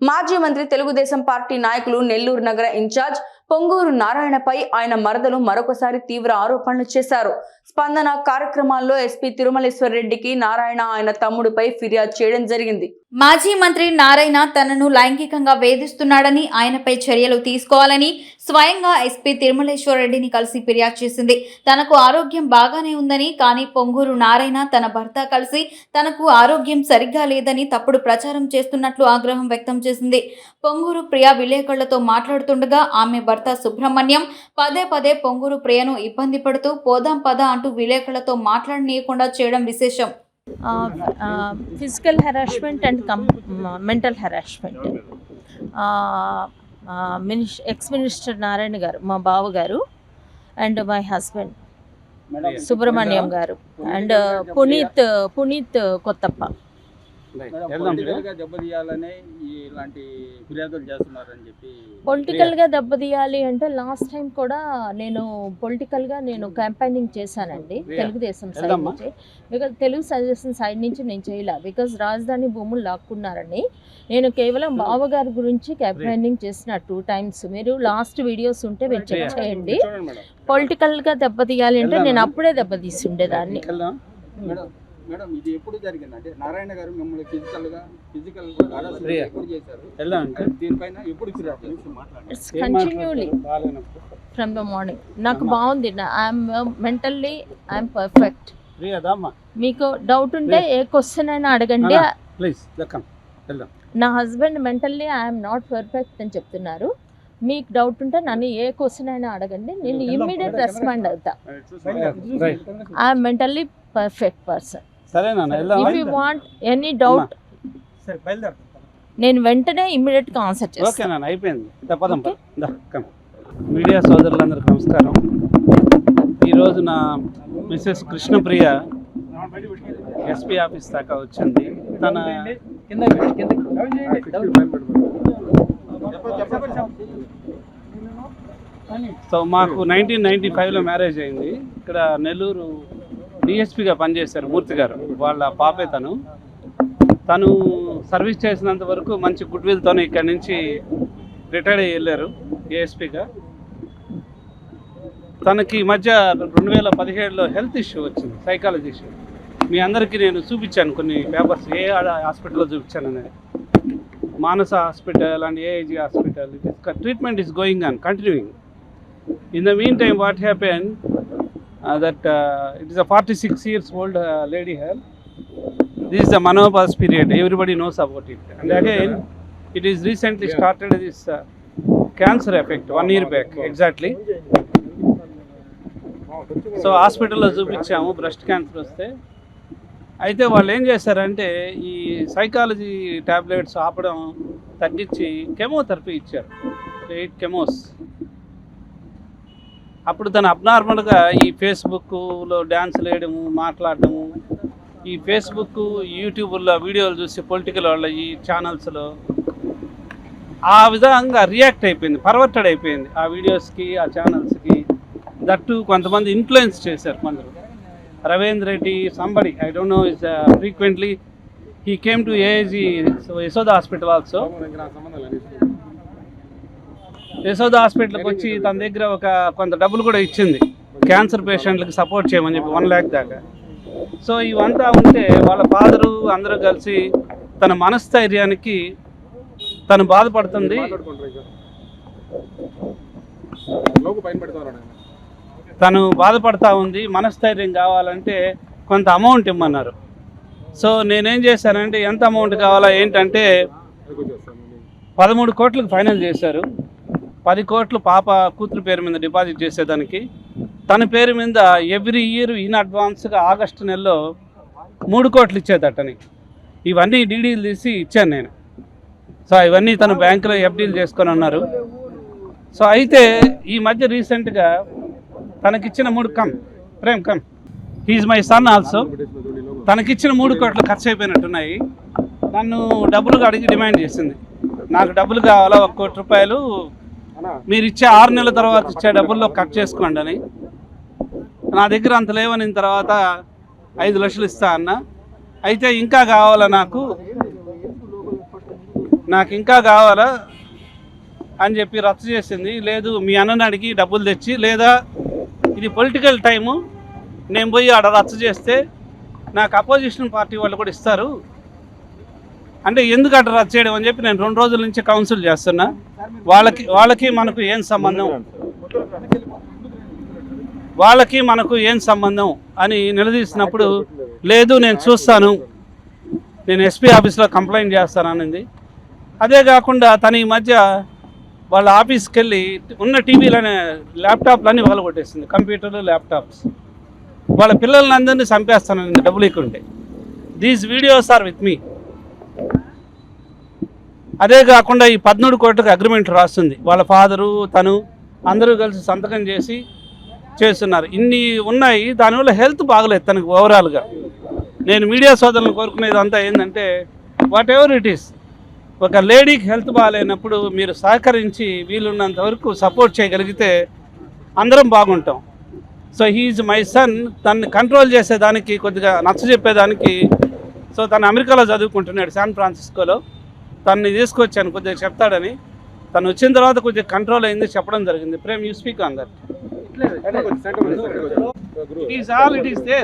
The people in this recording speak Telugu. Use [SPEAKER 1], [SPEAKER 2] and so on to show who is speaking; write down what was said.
[SPEAKER 1] మాజీ మంత్రి తెలుగుదేశం పార్టీ నాయకులు నెల్లూరు నగర ఇన్ఛార్జ్ పొంగూరు నారాయణపై ఆయన మరదలు మరొకసారి తీవ్ర ఆరోపణలు చేశారు. స్పందన కార్యక్రమాల్లో ఎస్పీ తిరుమలేశ్వర్ రెడ్డికి నారాయణ ఆయన తమ్ముడిపై ఫిర్యాదు చేయడం జరిగింది.
[SPEAKER 2] మాజీ మంత్రి నారాయణ తనను లైంగికంగా వేధిస్తున్నాడని ఆయనపై చర్యలు తీసుకోవాలని స్వయంగా ఎస్పీ తిరుమలేశ్వర రెడ్డిని కలిసి ఫిర్యాదు చేసింది. తనకు ఆరోగ్యం బాగానే ఉందని కానీ పొంగూరు నారాయణ తన భర్త కలిసి తనకు ఆరోగ్యం సరిగ్గా లేదని తప్పుడు ప్రచారం చేస్తున్నట్లు ఆగ్రహం వ్యక్తం చేసింది. పొంగూరు ప్రియా విలేకరులతో మాట్లాడుతుండగా ఆమె భర్త సుబ్రహ్మణ్యం పదే పదే పొంగూరు ప్రియను ఇబ్బంది పడుతూ పోదాం పద అంటూ విలేకరులతో మాట్లాడనీయకుండా చేయడం విశేషం.
[SPEAKER 3] Physical harassment and cum mental harassment minis ex minister Narayana గారు మా బావ గారు అండ్ మై హస్బెండ్ సుబ్రహ్మణ్యం గారు అండ్ పునీత్ పునీత్ కొత్తప్ప.
[SPEAKER 4] చెప్పి
[SPEAKER 3] పొలిటికల్గా దెబ్బతీయాలి అంటే లాస్ట్ టైం కూడా నేను పొలిటికల్గా నేను క్యాంపైనింగ్ చేశానండి తెలుగుదేశం సైడ్? నుంచి. బికాజ్ తెలుగు సజెషన్ సైడ్ నుంచి నేను చేయలే. బికాజ్ రాజధాని భూములు లాక్కున్నారని. నేను కేవలం బావగారి గురించి క్యాంపైనింగ్ చేసిన టూ టైమ్స్. మీరు లాస్ట్ వీడియోస్ ఉంటే మీరు చెక్ చేయండి. పొలిటికల్గా దెబ్బతీయాలి అంటే నేను అప్పుడే దెబ్బతీసి ఉండేదాన్ని.
[SPEAKER 4] మేడం ఇది ఎప్పుడు జరిగింది? అంటే నారాయణ గారు మిమ్మల్ని ఫిజికల్గా ఫిజికల్. ఎప్పుడు చేశారు? దీనిపైన ఎప్పుడు
[SPEAKER 3] it's continuously from the morning నాకు బాగుంది. ఐఎమ్ మెంటల్లీ ఐఎమ్ పర్ఫెక్ట్ మీకు డౌట్ ఉంటే ఏ క్వశ్చన్ అయినా అడగండి.
[SPEAKER 5] ప్లీజ్
[SPEAKER 3] నా husband mentally I'm not perfect అని చెప్తున్నారు. మీకు డౌట్ ఉంటే నన్ను ఏ క్వశ్చన్ అయినా అడగండి. నేను ఇమ్మీడియట్ రెస్పాండ్ అవుతా. I'm mentally perfect person if you want any doubt నేను వెంటనే ఇమ్మీడియట్గా ఆన్సర్
[SPEAKER 5] ఓకే
[SPEAKER 3] చేస్తాను
[SPEAKER 5] నాన్న అయిపోయింది. మీడియా సోదరులందరికీ నమస్కారం. ఈరోజు నా మిస్సెస్ కృష్ణప్రియ ఎస్పీ ఆఫీస్ దాకా వచ్చింది. తన సో మాకు నైన్టీన్ నైన్టీ ఫైవ్లో మ్యారేజ్ అయింది. ఇక్కడ నెల్లూరు డిఎస్పీగా పనిచేశారు మూర్తి గారు. వాళ్ళ పాపే తను. తను సర్వీస్ చేసినంత వరకు మంచి గుడ్ విల్తోనే ఇక్కడ నుంచి రిటైర్డ్ అయ్యి వెళ్ళారు ఏఎస్పిగా తనకి ఈ మధ్య రెండు వేల పదిహేడులో హెల్త్ ఇష్యూ వచ్చింది సైకాలజీ ఇష్యూ. మీ అందరికీ నేను చూపించాను కొన్ని పేపర్స్. ఏ హాస్పిటల్లో చూపించాను అనేది. Manasa hospital and AIG hospital. Treatment is going on continuing in the mean time what happen that it is a forty six years old lady hell this is the menopause period everybody knows about it and again it is recently started this cancer effect one year back exactly so హాస్పిటల్లో చూపించాము బ్రెస్ట్ క్యాన్సర్ వస్తే. అయితే వాళ్ళు ఏం చేశారంటే ఈ సైకాలజీ ట్యాబ్లెట్స్ ఆపడం తగ్గించి కెమోథెరపీ ఇచ్చారు. ఎయిట్ కెమోస్ అప్పుడు తను అబ్నార్మల్గా ఈ ఫేస్బుక్లో డ్యాన్స్ వేయడము మాట్లాడడము ఈ ఫేస్బుక్ యూట్యూబ్లో వీడియోలు చూసి పొలిటికల్ వాళ్ళ ఈ ఛానల్స్లో ఆ విధంగా రియాక్ట్ అయిపోయింది పర్వర్టెడ్ అయిపోయింది. ఆ వీడియోస్కి ఆ ఛానల్స్కి దట్టు కొంతమంది ఇన్ఫ్లుయెన్స్ చేశారు కొందరు. Ravindra Reddy somebody I don't know is frequently he came to AG Yashoda hospital also Yashoda హాస్పిటల్కి వచ్చి తన దగ్గర ఒక కొంత డబ్బులు కూడా ఇచ్చింది. క్యాన్సర్ పేషెంట్లకు సపోర్ట్ చేయమని చెప్పి వన్ ల్యాక్ దాకా. సో ఇవంతా ఉంటే వాళ్ళ ఫాదరు అందరూ కలిసి తన మనస్థైర్యానికి తను బాధపడుతుంది. తను బాధపడతా ఉంది. మనస్థైర్యం కావాలంటే కొంత అమౌంట్ ఇమ్మన్నారు. సో నేనేం చేశానంటే ఎంత అమౌంట్ కావాలా ఏంటంటే పదమూడు కోట్లకు ఫైనల్ చేశారు. పది కోట్లు పాప కూతురు పేరు మీద డిపాజిట్ చేసేదానికి. తన పేరు మీద ఎవ్రీ ఇయర్ ఇన్ అడ్వాన్స్గా ఆగస్టు నెలలో మూడు కోట్లు ఇచ్చేదటని. ఇవన్నీ డీడీలు తీసి ఇచ్చాను నేను. సో ఇవన్నీ తను బ్యాంకులో ఎఫ్డీలు చేసుకొని ఉన్నారు. సో అయితే ఈ మధ్య రీసెంట్గా తనకిచ్చిన మూడు come Prem come. He's my son also. తనకిచ్చిన మూడు కోట్లు ఖర్చు అయిపోయినట్టున్నాయి నన్ను డబ్బులుగా అడిగి డిమాండ్ చేసింది. నాకు డబ్బులు కావాలా ఒక కోటి రూపాయలు మీరు ఇచ్చే ఆరు నెలల తర్వాత ఇచ్చే డబ్బుల్లో కట్ చేసుకోండి అని. నా దగ్గర అంత లేవని తర్వాత ఐదు లక్షలు ఇస్తా అన్న. అయితే ఇంకా కావాలా నాకు? నాకు ఇంకా కావాలా అని చెప్పి రద్దు చేసింది. లేదు మీ అన్నని అడిగి డబ్బులు తెచ్చి లేదా ఇది పొలిటికల్ టైము నేను పోయి ఆడ రద్దు చేస్తే నాకు అపోజిషన్ పార్టీ వాళ్ళు కూడా ఇస్తారు. అంటే ఎందుకు అట్లా రద్దు చేయడం అని చెప్పి నేను రెండు రోజుల నుంచి కౌన్సిల్ చేస్తున్నా. వాళ్ళకి వాళ్ళకి మనకు ఏం సంబంధం? వాళ్ళకి మనకు ఏం సంబంధం అని నిలదీసినప్పుడు లేదు నేను చూస్తాను నేను ఎస్పీ ఆఫీస్లో కంప్లైంట్ చేస్తాననింది అదే కాకుండా తన ఈ మధ్య వాళ్ళ ఆఫీస్కి వెళ్ళి ఉన్న టీవీలోనే ల్యాప్టాప్లన్నీ వాళ్ళు కొట్టేసింది కంప్యూటర్లు ల్యాప్టాప్స్. వాళ్ళ పిల్లల్ని అందరినీ చంపేస్తానని డబ్బులు ఉంటే these videos are with me అదే కాకుండా ఈ పద్మూడు కోట్లకు అగ్రిమెంట్ రాస్తుంది. వాళ్ళ ఫాదరు తను అందరూ కలిసి సంతకం చేసి చేస్తున్నారు. ఇన్ని ఉన్నాయి దానివల్ల హెల్త్ బాగలేదు తనకు ఓవరాల్గా నేను మీడియా సోదరులను కోరుకునేది అంతా ఏంటంటే వాట్ ఎవర్ ఇట్ ఈస్ ఒక లేడీకి హెల్త్ బాగాలేనప్పుడు మీరు సహకరించి వీలున్నంత వరకు సపోర్ట్ చేయగలిగితే అందరం బాగుంటాం. సో హీఈ్ మై సన్ తనని కంట్రోల్ చేసేదానికి కొద్దిగా నచ్చ చెప్పేదానికి సో తను అమెరికాలో చదువుకుంటున్నాడు శాన్ ఫ్రాన్సిస్కోలో. తన్ని తీసుకొచ్చాను కొద్దిగా చెప్తాడని. తను వచ్చిన తర్వాత కొద్దిగా కంట్రోల్ అయింది చెప్పడం జరిగింది. Prem you speak on that it is all it is there